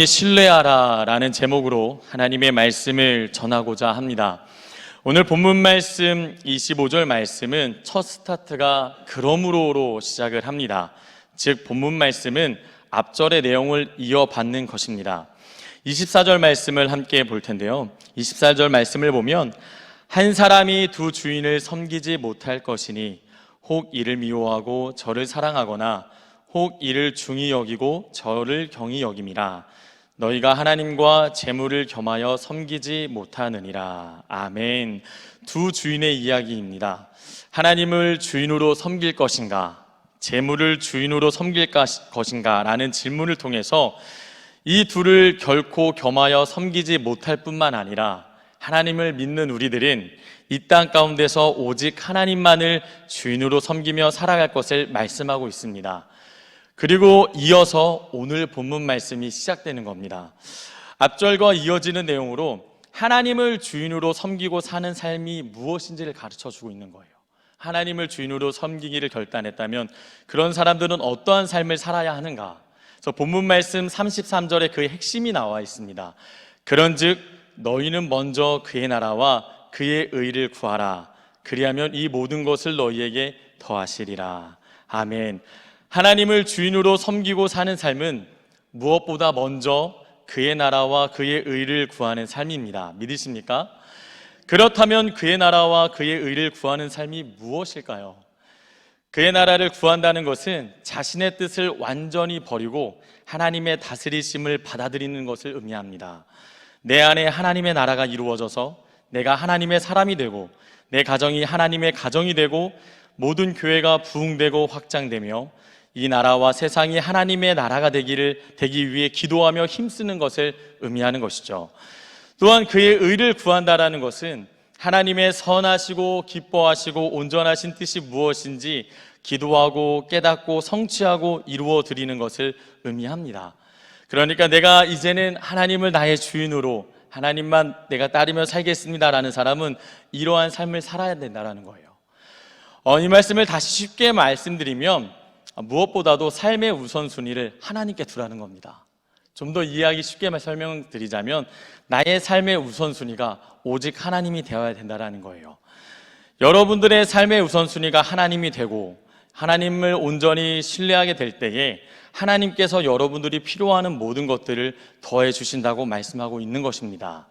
신뢰하라 라는 제목으로 하나님의 말씀을 전하고자 합니다. 오늘 본문 말씀 25절 말씀은 첫 스타트가 그러므로로 시작을 합니다. 즉, 본문 말씀은 앞절의 내용을 이어받는 것입니다. 24절 말씀을 함께 볼 텐데요. 24절 말씀을 보면 한 사람이 두 주인을 섬기지 못할 것이니 혹 이를 미워하고 저를 사랑하거나 혹 이를 중히 여기고 저를 경히 여김이라 너희가 하나님과 재물을 겸하여 섬기지 못하느니라. 아멘. 두 주인의 이야기입니다. 하나님을 주인으로 섬길 것인가 재물을 주인으로 섬길 것인가 라는 질문을 통해서 이 둘을 결코 겸하여 섬기지 못할 뿐만 아니라 하나님을 믿는 우리들은 이 땅 가운데서 오직 하나님만을 주인으로 섬기며 살아갈 것을 말씀하고 있습니다. 그리고 이어서 오늘 본문 말씀이 시작되는 겁니다. 앞절과 이어지는 내용으로 하나님을 주인으로 섬기고 사는 삶이 무엇인지를 가르쳐 주고 있는 거예요. 하나님을 주인으로 섬기기를 결단했다면 그런 사람들은 어떠한 삶을 살아야 하는가? 그래서 본문 말씀 33절에 그 핵심이 나와 있습니다. 그런즉 너희는 먼저 그의 나라와 그의 의를 구하라. 그리하면 이 모든 것을 너희에게 더하시리라. 아멘. 하나님을 주인으로 섬기고 사는 삶은 무엇보다 먼저 그의 나라와 그의 의를 구하는 삶입니다. 믿으십니까? 그렇다면 그의 나라와 그의 의를 구하는 삶이 무엇일까요? 그의 나라를 구한다는 것은 자신의 뜻을 완전히 버리고 하나님의 다스리심을 받아들이는 것을 의미합니다. 내 안에 하나님의 나라가 이루어져서 내가 하나님의 사람이 되고 내 가정이 하나님의 가정이 되고 모든 교회가 부흥되고 확장되며 이 나라와 세상이 하나님의 나라가 되기를 되기 위해 기도하며 힘쓰는 것을 의미하는 것이죠. 또한 그의 의를 구한다라는 것은 하나님의 선하시고 기뻐하시고 온전하신 뜻이 무엇인지 기도하고 깨닫고 성취하고 이루어 드리는 것을 의미합니다. 그러니까 내가 이제는 하나님을 나의 주인으로 하나님만 내가 따르며 살겠습니다라는 사람은 이러한 삶을 살아야 된다라는 거예요. 어, 이 말씀을 다시 쉽게 말씀드리면 무엇보다도 삶의 우선순위를 하나님께 두라는 겁니다. 좀 더 이해하기 쉽게 설명드리자면 나의 삶의 우선순위가 오직 하나님이 되어야 된다는 거예요. 여러분들의 삶의 우선순위가 하나님이 되고 하나님을 온전히 신뢰하게 될 때에 하나님께서 여러분들이 필요하는 모든 것들을 더해 주신다고 말씀하고 있는 것입니다.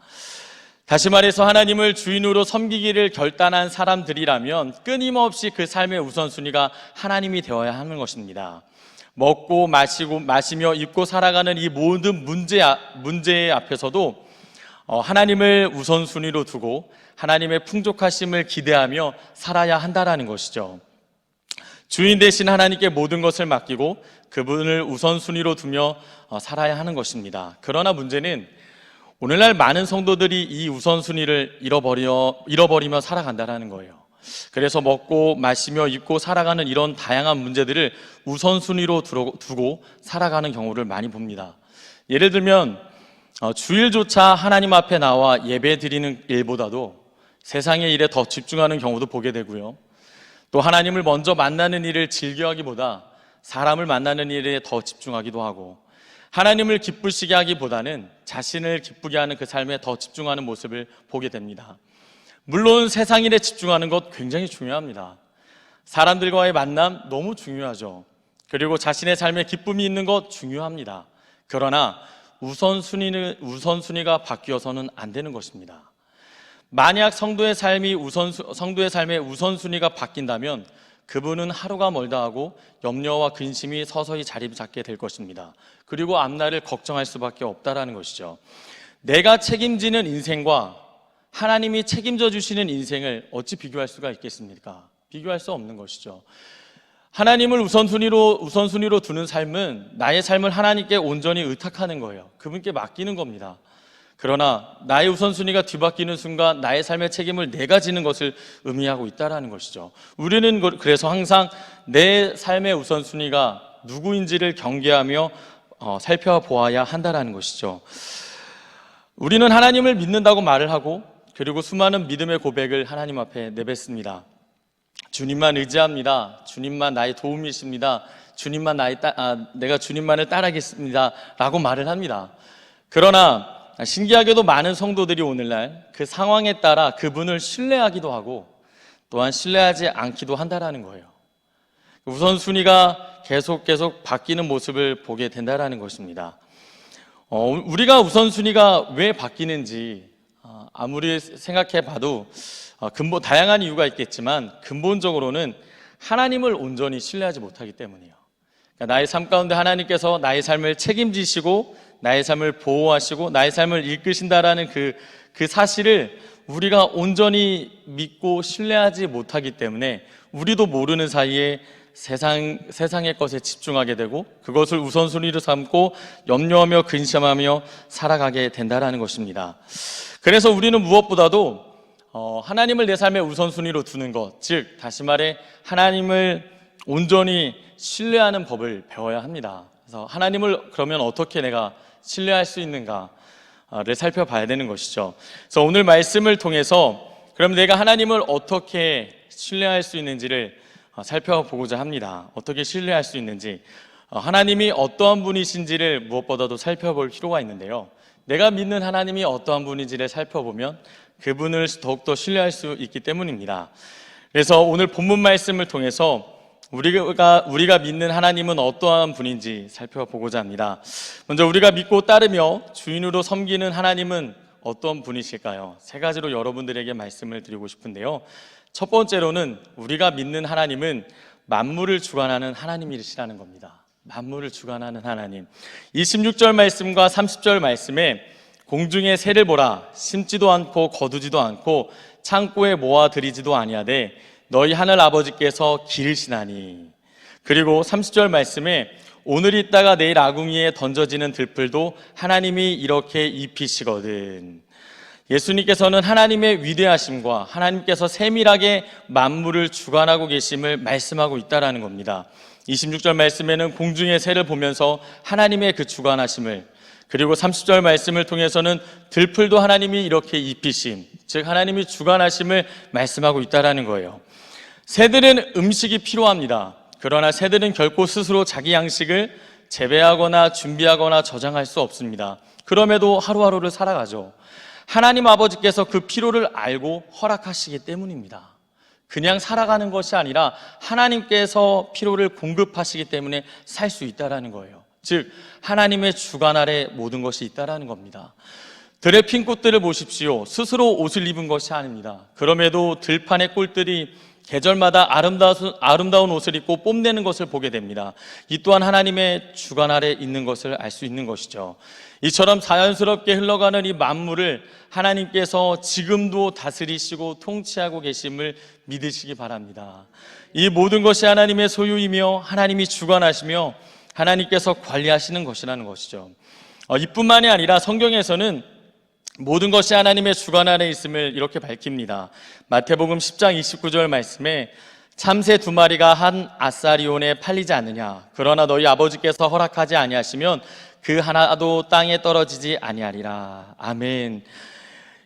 다시 말해서 하나님을 주인으로 섬기기를 결단한 사람들이라면 끊임없이 그 삶의 우선순위가 하나님이 되어야 하는 것입니다. 먹고 마시고 마시며 입고 살아가는 이 모든 문제 문제 앞에서도 어, 하나님을 우선순위로 두고 하나님의 풍족하심을 기대하며 살아야 한다라는 것이죠. 주인 대신 하나님께 모든 것을 맡기고 그분을 우선순위로 두며 어, 살아야 하는 것입니다. 그러나 문제는 오늘날 많은 성도들이 이 우선순위를 잃어버려, 잃어버리며 살아간다는 거예요. 그래서 먹고 마시며 입고 살아가는 이런 다양한 문제들을 우선순위로 두고 살아가는 경우를 많이 봅니다. 예를 들면 어, 주일조차 하나님 앞에 나와 예배 드리는 일보다도 세상의 일에 더 집중하는 경우도 보게 되고요. 또 하나님을 먼저 만나는 일을 즐겨하기보다 사람을 만나는 일에 더 집중하기도 하고 하나님을 기쁘시게 하기보다는 자신을 기쁘게 하는 그 삶에 더 집중하는 모습을 보게 됩니다. 물론 세상 일에 집중하는 것 굉장히 중요합니다. 사람들과의 만남 너무 중요하죠. 그리고 자신의 삶에 기쁨이 있는 것 중요합니다. 그러나 우선순위는, 우선순위가 바뀌어서는 안 되는 것입니다. 만약 성도의 삶이 우선, 성도의 삶의 우선순위가 바뀐다면 그분은 하루가 멀다 하고 염려와 근심이 서서히 자리 잡게 될 것입니다. 그리고 앞날을 걱정할 수밖에 없다라는 것이죠. 내가 책임지는 인생과 하나님이 책임져 주시는 인생을 어찌 비교할 수가 있겠습니까? 비교할 수 없는 것이죠. 하나님을 우선순위로 우선순위로 두는 삶은 나의 삶을 하나님께 온전히 의탁하는 거예요. 그분께 맡기는 겁니다. 그러나 나의 우선순위가 뒤바뀌는 순간 나의 삶의 책임을 내가 지는 것을 의미하고 있다라는 것이죠. 우리는 그래서 항상 내 삶의 우선순위가 누구인지를 경계하며 어, 살펴보아야 한다라는 것이죠. 우리는 하나님을 믿는다고 말을 하고 그리고 수많은 믿음의 고백을 하나님 앞에 내뱉습니다. 주님만 의지합니다. 주님만 나의 도움이십니다. 주님만 나의 따, 아, 내가 주님만을 따르겠습니다라고 말을 합니다. 그러나 신기하게도 많은 성도들이 오늘날 그 상황에 따라 그분을 신뢰하기도 하고 또한 신뢰하지 않기도 한다라는 거예요. 우선순위가 계속 계속 바뀌는 모습을 보게 된다라는 것입니다. 어, 우리가 우선순위가 왜 바뀌는지 어, 아무리 생각해 봐도 어, 근본 다양한 이유가 있겠지만 근본적으로는 하나님을 온전히 신뢰하지 못하기 때문이에요. 그러니까 나의 삶 가운데 하나님께서 나의 삶을 책임지시고 나의 삶을 보호하시고 나의 삶을 이끄신다라는 그, 그 사실을 우리가 온전히 믿고 신뢰하지 못하기 때문에 우리도 모르는 사이에 세상, 세상의 것에 집중하게 되고 그것을 우선순위로 삼고 염려하며 근심하며 살아가게 된다라는 것입니다. 그래서 우리는 무엇보다도 어, 하나님을 내 삶의 우선순위로 두는 것, 즉 다시 말해 하나님을 온전히 신뢰하는 법을 배워야 합니다. 그래서 하나님을 그러면 어떻게 내가 신뢰할 수 있는가를 살펴봐야 되는 것이죠. 그래서 오늘 말씀을 통해서 그럼 내가 하나님을 어떻게 신뢰할 수 있는지를 어, 살펴보고자 합니다. 어떻게 신뢰할 수 있는지 어, 하나님이 어떠한 분이신지를 무엇보다도 살펴볼 필요가 있는데요. 내가 믿는 하나님이 어떠한 분인지를 살펴보면 그분을 더욱더 신뢰할 수 있기 때문입니다. 그래서 오늘 본문 말씀을 통해서 우리가 우리가 믿는 하나님은 어떠한 분인지 살펴보고자 합니다. 먼저 우리가 믿고 따르며 주인으로 섬기는 하나님은 어떤 분이실까요? 세 가지로 여러분들에게 말씀을 드리고 싶은데요. 첫 번째로는 우리가 믿는 하나님은 만물을 주관하는 하나님이시라는 겁니다. 만물을 주관하는 하나님. 26절 말씀과 30절 말씀에 공중의 새를 보라 심지도 않고 거두지도 않고 창고에 모아 들이지도 아니하되 너희 하늘 아버지께서 기르시나니 그리고 30절 말씀에 오늘 있다가 내일 아궁이에 던져지는 들풀도 하나님이 이렇게 입히시거든 예수님께서는 하나님의 위대하심과 하나님께서 세밀하게 만물을 주관하고 계심을 말씀하고 있다라는 겁니다. 26절 말씀에는 공중의 새를 보면서 하나님의 그 주관하심을 그리고 30절 말씀을 통해서는 들풀도 하나님이 이렇게 입히심, 즉 하나님이 주관하심을 말씀하고 있다라는 거예요. 새들은 음식이 필요합니다. 그러나 새들은 결코 스스로 자기 양식을 재배하거나 준비하거나 저장할 수 없습니다. 그럼에도 하루하루를 살아가죠. 하나님 아버지께서 그 필요를 알고 허락하시기 때문입니다. 그냥 살아가는 것이 아니라 하나님께서 필요를 공급하시기 때문에 살 수 있다라는 거예요. 즉 하나님의 주관 아래 모든 것이 있다라는 겁니다. 들의 핀 꽃들을 보십시오. 스스로 옷을 입은 것이 아닙니다. 그럼에도 들판의 꿀들이 계절마다 아름다운, 아름다운 옷을 입고 뽐내는 것을 보게 됩니다. 이 또한 하나님의 주관 아래 있는 것을 알 수 있는 것이죠. 이처럼 자연스럽게 흘러가는 이 만물을 하나님께서 지금도 다스리시고 통치하고 계심을 믿으시기 바랍니다. 이 모든 것이 하나님의 소유이며 하나님이 주관하시며 하나님께서 관리하시는 것이라는 것이죠. 어, 이뿐만이 아니라 성경에서는 모든 것이 하나님의 주관 아래 있음을 이렇게 밝힙니다. 마태복음 10장 29절 말씀에 참새 두 마리가 한 아사리온에 팔리지 않느냐. 그러나 너희 아버지께서 허락하지 아니하시면 그 하나도 땅에 떨어지지 아니하리라. 아멘.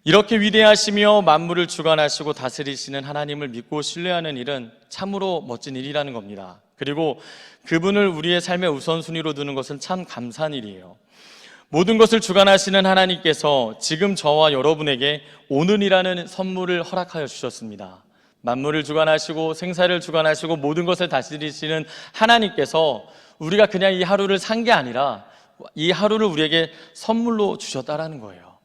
이렇게 위대하시며 만물을 주관하시고 다스리시는 하나님을 믿고 신뢰하는 일은 참으로 멋진 일이라는 겁니다. 그리고 그분을 우리의 삶의 우선순위로 두는 것은 참 감사한 일이에요. 모든 것을 주관하시는 하나님께서 지금 저와 여러분에게 오늘이라는 선물을 허락하여 주셨습니다. 만물을 주관하시고 생사를 주관하시고 모든 것을 다스리시는 하나님께서 우리가 그냥 이 하루를 산 게 아니라 이 하루를 우리에게 선물로 주셨다라는 거예요.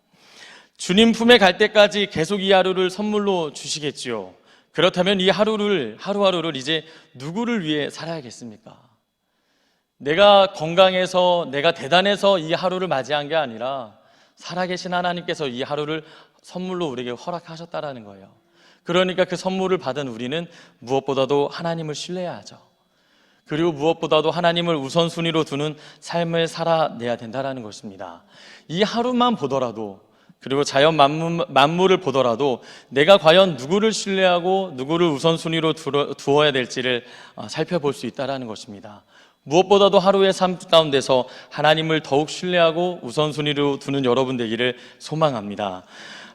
주님 품에 갈 때까지 계속 이 하루를 선물로 주시겠지요. 그렇다면 이 하루를 하루하루를 이제 누구를 위해 살아야겠습니까? 내가 건강해서 내가 대단해서 이 하루를 맞이한 게 아니라 살아계신 하나님께서 이 하루를 선물로 우리에게 허락하셨다라는 거예요. 그러니까 그 선물을 받은 우리는 무엇보다도 하나님을 신뢰해야죠. 그리고 무엇보다도 하나님을 우선순위로 두는 삶을 살아내야 된다는 것입니다. 이 하루만 보더라도 그리고 자연 만물, 만물 을 보더라도 내가 과연 누구를 신뢰하고 누구를 우선순위로 두어야 될지를 어, 살펴볼 수 있다는 것입니다. 무엇보다도 하루의 삶 가운데서 하나님을 더욱 신뢰하고 우선순위로 두는 여러분 되기를 소망합니다.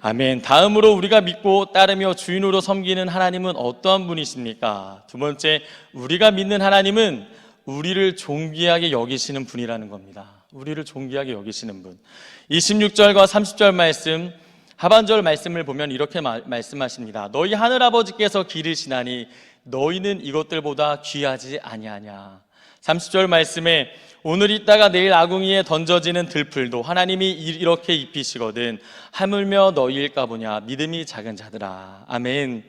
아멘. 다음으로 우리가 믿고 따르며 주인으로 섬기는 하나님은 어떠한 분이십니까? 두 번째, 우리가 믿는 하나님은 우리를 존귀하게 여기시는 분이라는 겁니다. 우리를 존귀하게 여기시는 분. 26절과 30절 말씀, 하반절 말씀을 보면 이렇게 마- 말씀하십니다. 너희 하늘 아버지께서 기르시나니 너희는 이것들보다 귀하지 아니하냐. 30절 말씀에 오늘 있다가 내일 아궁이에 던져지는 들풀도 하나님이 이- 이렇게 입히시거든 하물며 너희일까 보냐 믿음이 작은 자들아 아멘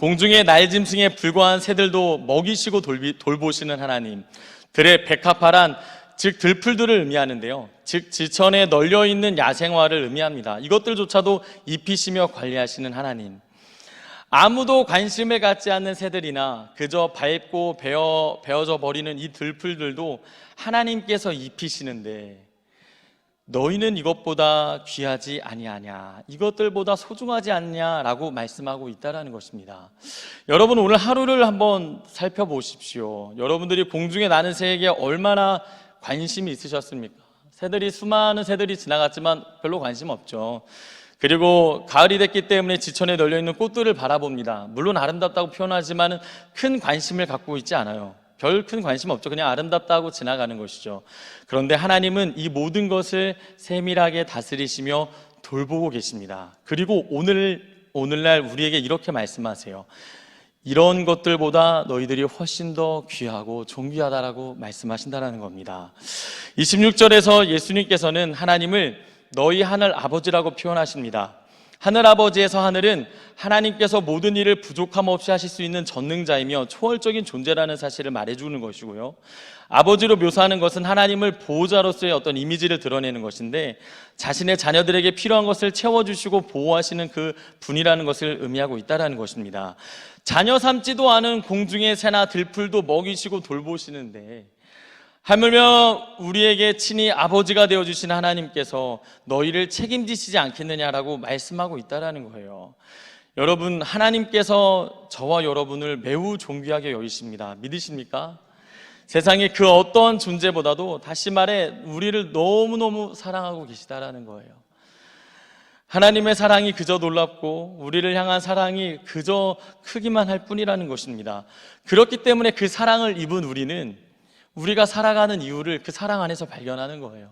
공중의 날짐승에 불과한 새들도 먹이시고 돌비, 돌보시는 하나님 들의 백합화란 즉 들풀들을 의미하는데요 즉 지천에 널려 있는 야생화를 의미합니다 이것들조차도 입히시며 관리하시는 하나님 아무도 관심을 갖지 않는 새들이나 그저 밟고 베어, 베어져 버리는 이 들풀들도 하나님께서 입히시는데 너희는 이것보다 귀하지 아니하냐 이것들보다 소중하지 않냐라고 말씀하고 있다라는 것입니다. 여러분 오늘 하루를 한번 살펴보십시오. 여러분들이 공중에 나는 새에게 얼마나 관심이 있으셨습니까? 새들이 수많은 새들이 지나갔지만 별로 관심 없죠. 그리고 가을이 됐기 때문에 지천에 널려 있는 꽃들을 바라봅니다. 물론 아름답다고 표현하지만 큰 관심을 갖고 있지 않아요. 별 큰 관심 없죠. 그냥 아름답다고 지나가는 것이죠. 그런데 하나님은 이 모든 것을 세밀하게 다스리시며 돌보고 계십니다. 그리고 오늘 오늘날 우리에게 이렇게 말씀하세요. 이런 것들보다 너희들이 훨씬 더 귀하고 존귀하다라고 말씀하신다라는 겁니다. 26절에서 예수님께서는 하나님을 너희 하늘 아버지라고 표현하십니다. 하늘 아버지에서 하늘은 하나님께서 모든 일을 부족함 없이 하실 수 있는 전능자이며 초월적인 존재라는 사실을 말해주는 것이고요. 아버지로 묘사하는 것은 하나님을 보호자로서의 어떤 이미지를 드러내는 것인데 자신의 자녀들에게 필요한 것을 채워주시고 보호하시는 그 분이라는 것을 의미하고 있다라는 것입니다. 자녀 삼지도 않은 공중의 새나 들풀도 먹이시고 돌보시는데 하물며 우리에게 친히 아버지가 되어 주신 하나님께서 너희를 책임지시지 않겠느냐라고 말씀하고 있다라는 거예요. 여러분 하나님께서 저와 여러분을 매우 존귀하게 여기십니다. 믿으십니까? 세상의 그 어떤 존재보다도 다시 말해 우리를 너무너무 사랑하고 계시다라는 거예요. 하나님의 사랑이 그저 놀랍고 우리를 향한 사랑이 그저 크기만 할 뿐이라는 것입니다. 그렇기 때문에 그 사랑을 입은 우리는 우리가 살아가는 이유를 그 사랑 안에서 발견하는 거예요.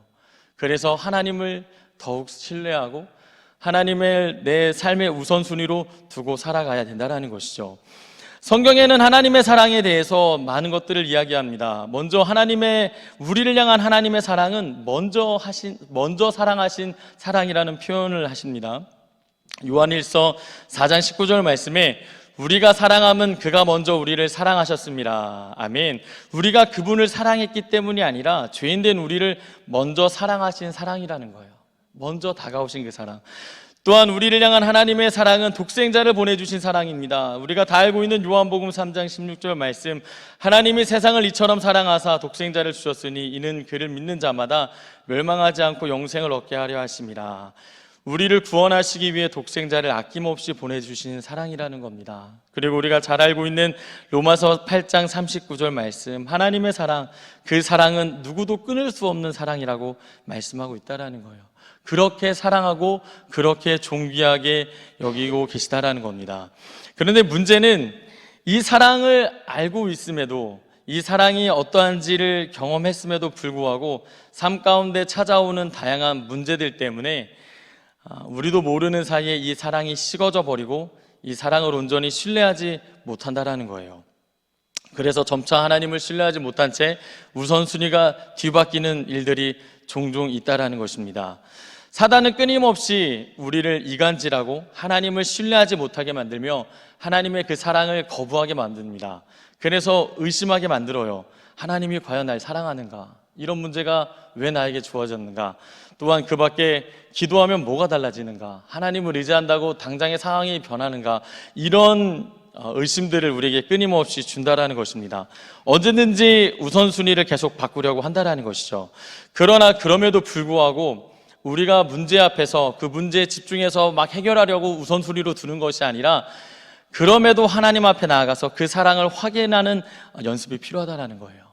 그래서 하나님을 더욱 신뢰하고 하나님을 내 삶의 우선순위로 두고 살아가야 된다는 것이죠. 성경에는 하나님의 사랑에 대해서 많은 것들을 이야기합니다. 먼저 하나님의 우리를 향한 하나님의 사랑은 먼저 하신 먼저 사랑하신 사랑이라는 표현을 하십니다. 요한일서 4장 19절 말씀에 우리가 사랑함은 그가 먼저 우리를 사랑하셨습니다. 아멘. 우리가 그분을 사랑했기 때문이 아니라 죄인 된 우리를 먼저 사랑하신 사랑이라는 거예요. 먼저 다가오신 그 사랑. 또한 우리를 향한 하나님의 사랑은 독생자를 보내주신 사랑입니다. 우리가 다 알고 있는 요한복음 3장 16절 말씀 하나님이 세상을 이처럼 사랑하사 독생자를 주셨으니 이는 그를 믿는 자마다 멸망하지 않고 영생을 얻게 하려 하심이라. 우리를 구원하시기 위해 독생자를 아낌없이 보내주신 사랑이라는 겁니다. 그리고 우리가 잘 알고 있는 로마서 8장 39절 말씀, 하나님의 사랑, 그 사랑은 누구도 끊을 수 없는 사랑이라고 말씀하고 있다라는 거예요. 그렇게 사랑하고 그렇게 존귀하게 여기고 계시다라는 겁니다. 그런데 문제는 이 사랑을 알고 있음에도 이 사랑이 어떠한지를 경험했음에도 불구하고 삶 가운데 찾아오는 다양한 문제들 때문에 아, 우리도 모르는 사이에 이 사랑이 식어져 버리고 이 사랑을 온전히 신뢰하지 못한다라는 거예요. 그래서 점차 하나님을 신뢰하지 못한 채 우선순위가 뒤바뀌는 일들이 종종 있다라는 것입니다. 사단은 끊임없이 우리를 이간질하고 하나님을 신뢰하지 못하게 만들며 하나님의 그 사랑을 거부하게 만듭니다. 그래서 의심하게 만들어요. 하나님이 과연 날 사랑하는가? 이런 문제가 왜 나에게 주어졌는가? 또한 그 밖에 기도하면 뭐가 달라지는가? 하나님을 의지한다고 당장의 상황이 변하는가? 이런 어, 의심들을 우리에게 끊임없이 준다라는 것입니다. 언제든지 우선순위를 계속 바꾸려고 한다라는 것이죠. 그러나 그럼에도 불구하고 우리가 문제 앞에서 그 문제에 집중해서 막 해결하려고 우선순위로 두는 것이 아니라 그럼에도 하나님 앞에 나아가서 그 사랑을 확인하는 연습이 필요하다라는 거예요.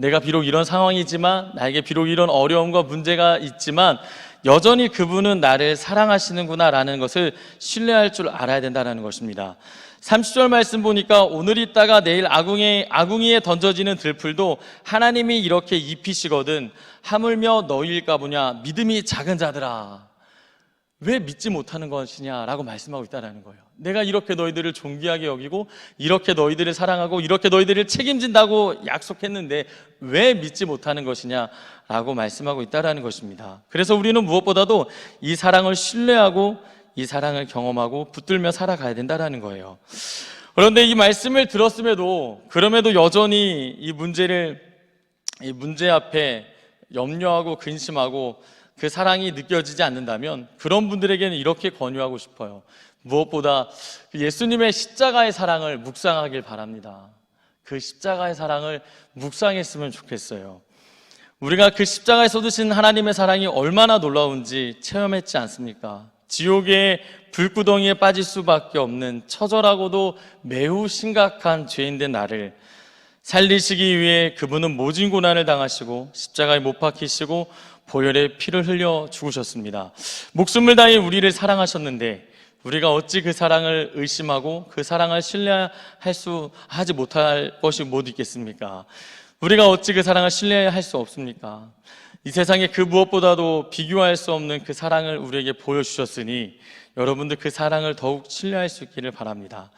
내가 비록 이런 상황이지만 나에게 비록 이런 어려움과 문제가 있지만 여전히 그분은 나를 사랑하시는구나라는 것을 신뢰할 줄 알아야 된다는 것입니다. 30절 말씀 보니까 오늘 있다가 내일 아궁이에, 아궁이에 던져지는 들풀도 하나님이 이렇게 입히시거든 하물며 너희일까 보냐 믿음이 작은 자들아 왜 믿지 못하는 것이냐라고 말씀하고 있다는 거예요. 내가 이렇게 너희들을 존귀하게 여기고 이렇게 너희들을 사랑하고 이렇게 너희들을 책임진다고 약속했는데 왜 믿지 못하는 것이냐라고 말씀하고 있다는 것입니다. 그래서 우리는 무엇보다도 이 사랑을 신뢰하고 이 사랑을 경험하고 붙들며 살아가야 된다는 거예요. 그런데 이 말씀을 들었음에도 그럼에도 여전히 이 문제를 이 문제 앞에 염려하고 근심하고 그 사랑이 느껴지지 않는다면 그런 분들에게는 이렇게 권유하고 싶어요. 무엇보다 그 예수님의 십자가의 사랑을 묵상하길 바랍니다. 그 십자가의 사랑을 묵상했으면 좋겠어요. 우리가 그 십자가에 쏟으신 하나님의 사랑이 얼마나 놀라운지 체험했지 않습니까? 지옥의 불구덩이에 빠질 수밖에 없는 처절하고도 매우 심각한 죄인 된 나를 살리시기 위해 그분은 모진 고난을 당하시고 십자가에 못 박히시고 보혈의 피를 흘려 죽으셨습니다. 목숨을 다해 우리를 사랑하셨는데 우리가 어찌 그 사랑을 의심하고 그 사랑을 신뢰할 수 하지 못할 것이 못 있겠습니까? 우리가 어찌 그 사랑을 신뢰할 수 없습니까? 이 세상에 그 무엇보다도 비교할 수 없는 그 사랑을 우리에게 보여주셨으니 여러분들 그 사랑을 더욱 신뢰할 수 있기를 바랍니다.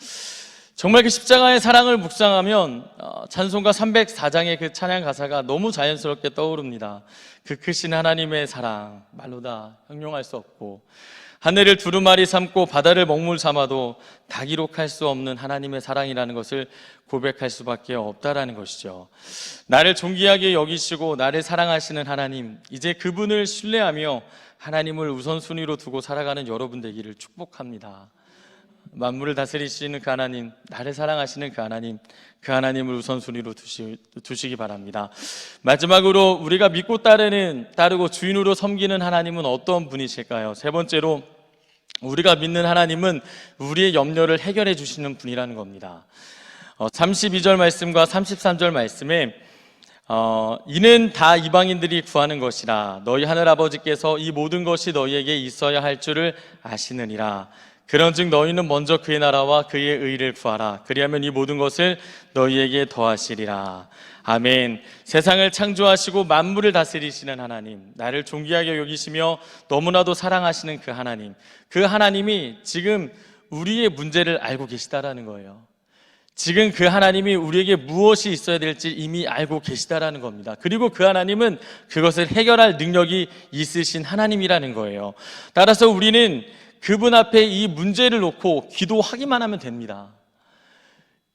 정말 그 십자가의 사랑을 묵상하면 어, 찬송가 304장의 그 찬양 가사가 너무 자연스럽게 떠오릅니다. 그 크신 하나님의 사랑 말로 다 형용할 수 없고 하늘을 두루마리 삼고 바다를 먹물 삼아도 다 기록할 수 없는 하나님의 사랑이라는 것을 고백할 수밖에 없다라는 것이죠. 나를 존귀하게 여기시고 나를 사랑하시는 하나님, 이제 그분을 신뢰하며 하나님을 우선순위로 두고 살아가는 여러분 되기를 축복합니다. 만물을 다스리시는 그 하나님, 나를 사랑하시는 그 하나님, 그 하나님을 우선순위로 두시, 두시기 바랍니다. 마지막으로 우리가 믿고 따르는, 따르고 주인으로 섬기는 하나님은 어떤 분이실까요? 세 번째로 우리가 믿는 하나님은 우리의 염려를 해결해 주시는 분이라는 겁니다. 어, 32절 말씀과 33절 말씀에 어, 이는 다 이방인들이 구하는 것이라 너희 하늘 아버지께서 이 모든 것이 너희에게 있어야 할 줄을 아시느니라. 그런즉 너희는 먼저 그의 나라와 그의 의를 구하라. 그리하면 이 모든 것을 너희에게 더하시리라. 아멘. 세상을 창조하시고 만물을 다스리시는 하나님, 나를 존귀하게 여기시며 너무나도 사랑하시는 그 하나님, 그 하나님이 지금 우리의 문제를 알고 계시다라는 거예요. 지금 그 하나님이 우리에게 무엇이 있어야 될지 이미 알고 계시다라는 겁니다. 그리고 그 하나님은 그것을 해결할 능력이 있으신 하나님이라는 거예요. 따라서 우리는 그분 앞에 이 문제를 놓고 기도하기만 하면 됩니다.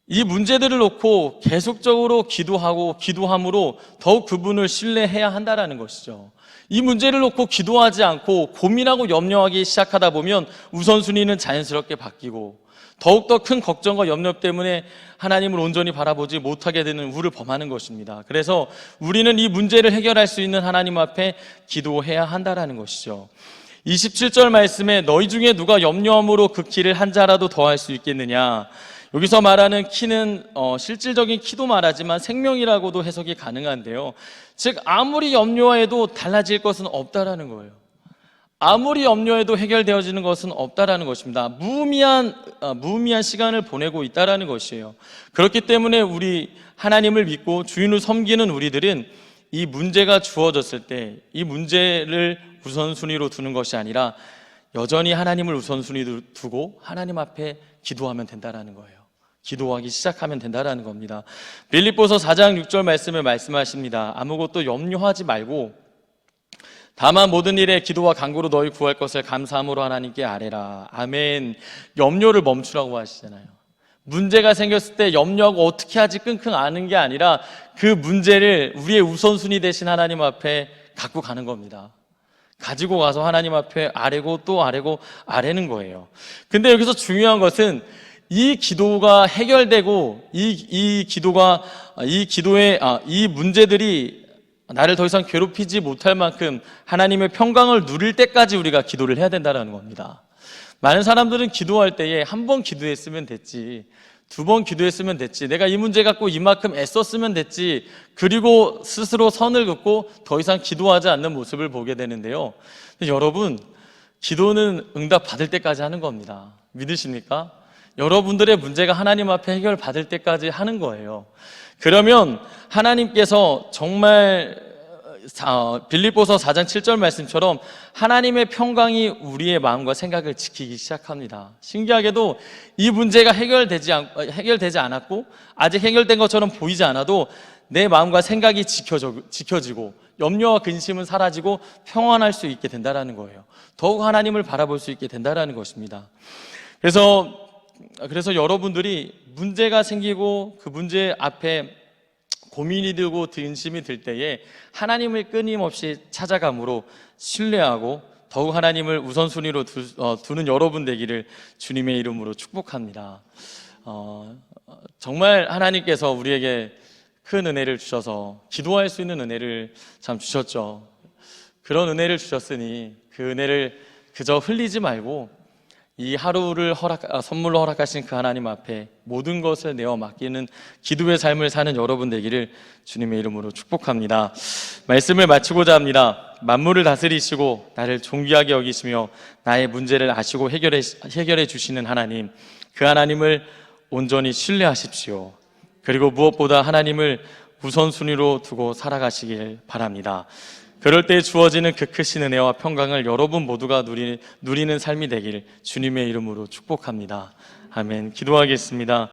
이 문제들을 놓고 계속적으로 기도하고 기도함으로 더욱 그분을 신뢰해야 한다라는 것이죠. 이 문제를 놓고 기도하지 않고 고민하고 염려하기 시작하다 보면 우선순위는 자연스럽게 바뀌고 더욱더 큰 걱정과 염려 때문에 하나님을 온전히 바라보지 못하게 되는 우를 범하는 것입니다. 그래서 우리는 이 문제를 해결할 수 있는 하나님 앞에 기도해야 한다라는 것이죠. 27절 말씀에 너희 중에 누가 염려함으로 그 키를 한 자라도 더할 수 있겠느냐? 여기서 말하는 키는 어, 실질적인 키도 말하지만 생명이라고도 해석이 가능한데요. 즉 아무리 염려해도 달라질 것은 없다라는 거예요. 아무리 염려해도 해결되어지는 것은 없다라는 것입니다. 무의미한 어, 무의미한 시간을 보내고 있다라는 것이에요. 그렇기 때문에 우리 하나님을 믿고 주인을 섬기는 우리들은 이 문제가 주어졌을 때 이 문제를 우선순위로 두는 것이 아니라 여전히 하나님을 우선순위로 두고 하나님 앞에 기도하면 된다라는 거예요. 기도하기 시작하면 된다라는 겁니다. 빌립보서 4장 6절 말씀을 말씀하십니다. 아무것도 염려하지 말고 다만 모든 일에 기도와 간구로 너희 구할 것을 감사함으로 하나님께 아뢰라. 아멘. 염려를 멈추라고 하시잖아요. 문제가 생겼을 때 염려하고 어떻게 하지 끙끙 아는 게 아니라 그 문제를 우리의 우선순위 대신 하나님 앞에 갖고 가는 겁니다. 가지고 가서 하나님 앞에 아뢰고 또 아뢰고 아뢰는 거예요. 근데 여기서 중요한 것은 이 기도가 해결되고 이, 이 기도가 이 기도의 아, 이 문제들이 나를 더 이상 괴롭히지 못할 만큼 하나님의 평강을 누릴 때까지 우리가 기도를 해야 된다는 겁니다. 많은 사람들은 기도할 때에 한 번 기도했으면 됐지. 두 번 기도했으면 됐지. 내가 이 문제 갖고 이만큼 애썼으면 됐지. 그리고 스스로 선을 긋고 더 이상 기도하지 않는 모습을 보게 되는데요. 여러분, 기도는 응답 받을 때까지 하는 겁니다. 믿으십니까? 여러분들의 문제가 하나님 앞에 해결받을 때까지 하는 거예요. 그러면 하나님께서 정말 어, 빌립보서 4장 7절 말씀처럼 하나님의 평강이 우리의 마음과 생각을 지키기 시작합니다. 신기하게도 이 문제가 해결되지, 않, 어, 해결되지 않았고 아직 해결된 것처럼 보이지 않아도 내 마음과 생각이 지켜져, 지켜지고 염려와 근심은 사라지고 평안할 수 있게 된다라는 거예요. 더욱 하나님을 바라볼 수 있게 된다라는 것입니다. 그래서 그래서 여러분들이 문제가 생기고 그 문제 앞에 고민이 들고 근심이 들 때에 하나님을 끊임없이 찾아감으로 신뢰하고 더욱 하나님을 우선순위로 두, 어, 두는 여러분 되기를 주님의 이름으로 축복합니다. 어, 정말 하나님께서 우리에게 큰 은혜를 주셔서 기도할 수 있는 은혜를 참 주셨죠. 그런 은혜를 주셨으니 그 은혜를 그저 흘리지 말고 이 하루를 허락, 아, 선물로 허락하신 그 하나님 앞에 모든 것을 내어 맡기는 기도의 삶을 사는 여러분 되기를 주님의 이름으로 축복합니다. 말씀을 마치고자 합니다. 만물을 다스리시고 나를 존귀하게 여기시며 나의 문제를 아시고 해결해, 해결해 주시는 하나님, 그 하나님을 온전히 신뢰하십시오. 그리고 무엇보다 하나님을 우선순위로 두고 살아가시길 바랍니다. 그럴 때 주어지는 그 크신 은혜와 평강을 여러분 모두가 누리, 누리는 삶이 되길 주님의 이름으로 축복합니다. 아멘. 기도하겠습니다.